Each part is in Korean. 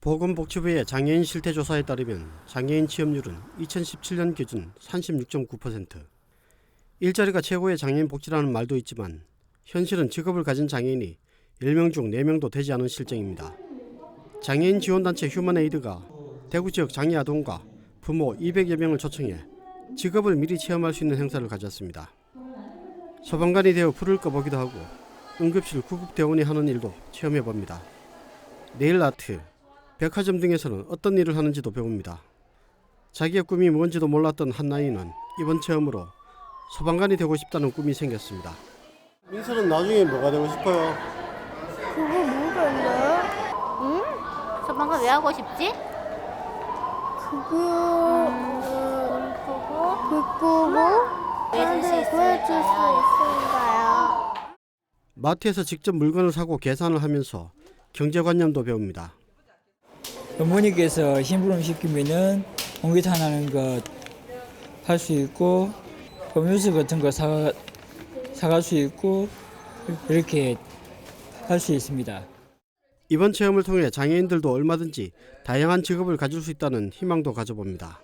보건복지부의 장애인 실태조사에 따르면 장애인 취업률은 2017년 기준 36.9%. 일자리가 최고의 장애인 복지라는 말도 있지만 현실은 직업을 가진 장애인이 10명 중 4명도 되지 않은 실정입니다. 장애인 지원단체 휴먼에이드가 대구 지역 장애 아동과 부모 200여 명을 초청해 직업을 미리 체험할 수 있는 행사를 가졌습니다. 소방관이 되어 불을 꺼보기도 하고 응급실 구급대원이 하는 일도 체험해 봅니다. 네일 아트, 백화점 등에서는 어떤 일을 하는지도 배웁니다. 자기의 꿈이 뭔지도 몰랐던 한나이는 이번 체험으로 소방관이 되고 싶다는 꿈이 생겼습니다. 민서는 나중에 뭐가 되고 싶어요? 그거 모르겠네. 응? 소방관 왜 하고 싶지? 그거 그거 그거고 구해줄 수? 있을까요? 마트에서 직접 물건을 사고 계산을 하면서 경제관념도 배웁니다. 어머니께서 심부름 시키면은 공기탄 하는 것 할 수 있고 음료수 같은 거 사, 사갈 수 있고 이렇게 할 수 있습니다. 이번 체험을 통해 장애인들도 얼마든지 다양한 직업을 가질 수 있다는 희망도 가져봅니다.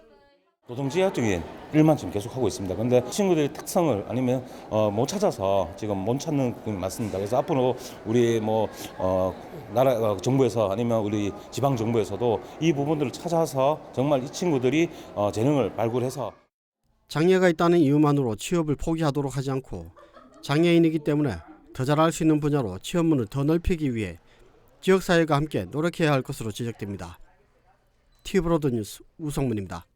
노동지향적인 일만 지금 계속 하고 있습니다. 근데 친구들의 특성을 아니면 어, 못 찾아서 지금 못 찾는 부분이 많습니다. 그래서 앞으로 우리 뭐 어, 나라 어, 정부에서 아니면 우리 지방 정부에서도 이 부분들을 찾아서 정말 이 친구들이 어, 재능을 발굴해서 장애가 있다는 이유만으로 취업을 포기하도록 하지 않고 장애인이기 때문에 더 잘할 수 있는 분야로 취업문을 더 넓히기 위해 지역사회가 함께 노력해야 할 것으로 지적됩니다. 티브로드 뉴스 우성문입니다.